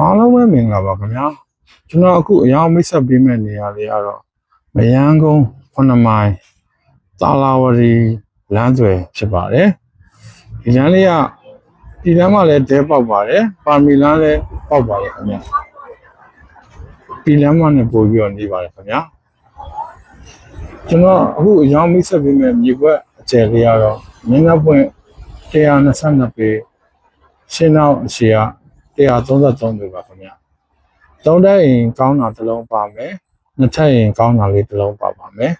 အားလုံးပဲမင်္ဂလာပါခင်ဗျာကျွန်တော်အခုအရောက်မိတ်ဆက်ပေးမဲ့နေရာလေးကတော့မယန်းကုန်း9မိုင်သာလာဝရီလမ်းသွယ်ဖြစ်ပါတယ်ဒီလမ်းလေးကဒီလမ်းမှာလည်းတဲပေါက်ပါတယ်ပါမီလမ်းလည်းပေါက်ပါတယ်ခင်ဗျာဒီလမ်းမှာလည်းပို့ပြီးတော့နေပါတယ်ခင်ဗျာကျွန်တော်အခုအရောက်မိတ်ဆက်ပေးမဲ့မြေကွက်အကျယ်လေးကတော့ငင်းငပွင့်122ပေရှင်းနောက်အရှိက 133ပဲပါခင်ဗျ။သုံးတက်ရင်ကောင်းတာတစ်လုံးပါမယ်။နှစ်ထပ်ရင်ကောင်းတာလေးတစ်လုံးပါပါမယ်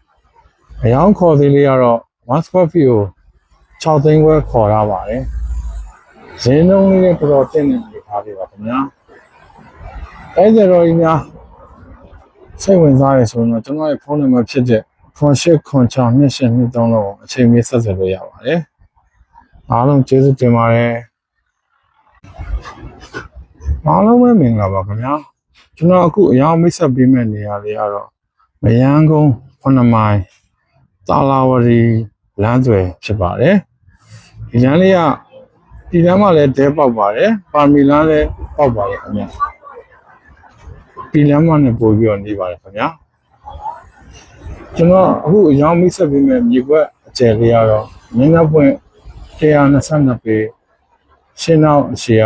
။အယောင်ခေါ်သေးလေးကတော့ one square feet ကို6သိန်းခွဲခေါ်ရပါတယ်။ဈေးနှုန်းလေးလည်းတော်တော်တင်းနေနေထားပြီပါခင်ဗျာ။အဲကြတော့ဒီများစိတ်ဝင်စားရဆိုတော့ကျွန်တော်ရဲ့ဖုန်းနံပါတ်ဖြစ်တဲ့08962623လုံးအချိန်မီဆက်သွယ်လို့ရပါတယ်။အားလုံးကျေးဇူးတင်ပါတယ်။ အားလုံးပဲမင်္ဂလာပါခင်ဗျာကျွန်တော်အခုအရောက်မိတ်ဆက်ပေးမဲ့နေရာလေးကတော့မယန်းကုန်း9မိုင်သာလာဝရီလမ်းသွယ်ဖြစ်ပါတယ်ဒီလမ်းလေးကဒီလမ်းမှာလည်းတဲပေါက်ပါတယ်ပါမီလမ်းလည်းပေါက်ပါတယ်ခင်ဗျာဒီလမ်းမှာလည်းပို့ပြီးတော့နေပါတယ်ခင်ဗျာကျွန်တော်အခုအရောက်မိတ်ဆက်ပေးမဲ့မြေကွက်အကျယ်လေးကတော့ငင်းငပွင့်122ပေရှင်းနောက်အရှိက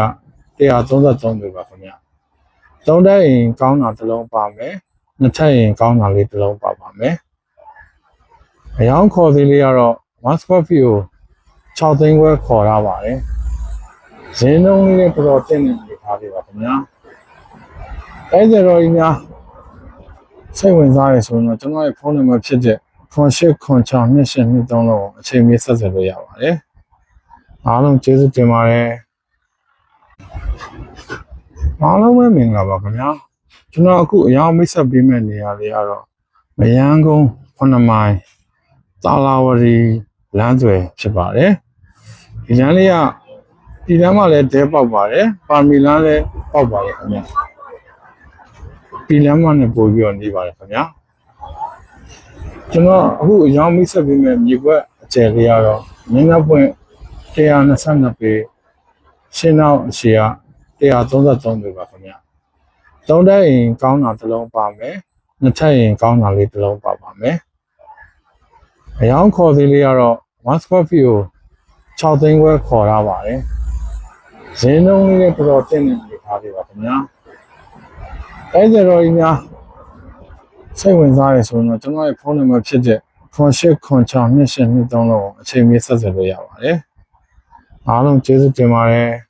133ပဲပါခင်ဗျ။သုံးတက်ရင်ကောင်းတာတစ်လုံးပါမယ်။နှစ်ထပ်ရင်ကောင်းတာလေးတစ်လုံးပါပါမယ်။အယောင်ခေါ်သေးလေးကတော့ one square feet ကို6သိန်းခွဲခေါ်ရပါတယ်။ဈေးနှုန်းလေးလည်းတော်တော်တင်းနေနေထားပြီပါခင်ဗျာ။အဲကြတော့ဒီများစိတ်ဝင်စားရဆိုတော့ကျွန်တော်ရဲ့ဖုန်းနံပါတ်ဖြစ်တဲ့08962623လုံးအချိန်မီဆက်သွယ်လို့ရပါတယ်။အားလုံးကျေးဇူးတင်ပါတယ်။ အားလုံးပဲမင်္ဂလာပါခင်ဗျာကျွန်တော်အခုအရောက်မိတ်ဆက်ပေးမဲ့နေရာလေးကတော့မယန်းကုန်း9မိုင်သာလာဝရီလမ်းသွယ်ဖြစ်ပါတယ်ဒီလမ်းလေးကဒီလမ်းမှာလည်းတဲပေါက်ပါတယ်ပါမီလမ်းလည်းပေါက်ပါတယ်ခင်ဗျာဒီလမ်းမှာလည်းပို့ပြီးတော့နေပါတယ်ခင်ဗျာကျွန်တော်အခုအရောက်မိတ်ဆက်ပေးမဲ့မြေကွက်အကျယ်လေးကတော့ငင်းငပွင့်122ပေရှင်းနောက်အရှိက 133ပဲပါခင်ဗျ။သုံးတက်ရင်ကောင်းတာတစ်လုံးပါမယ်။နှစ်ထပ်ရင်ကောင်းတာလေးတစ်လုံးပါပါမယ်။အယောင်ခေါ်သေးလေးကတော့ one square feet ကို6သိန်းခွဲခေါ်ရပါတယ်။ဈေးနှုန်းလေးလည်းတော်တော်တင်းနေနေထားပြီပါခင်ဗျာ။အဲကြတော့ဒီများစိတ်ဝင်စားရဆိုတော့ကျွန်တော်ရဲ့ဖုန်းနံပါတ်ဖြစ်တဲ့08962623လုံးအချိန်မီဆက်သွယ်လို့ရပါတယ်။အားလုံးကျေးဇူးတင်ပါတယ်။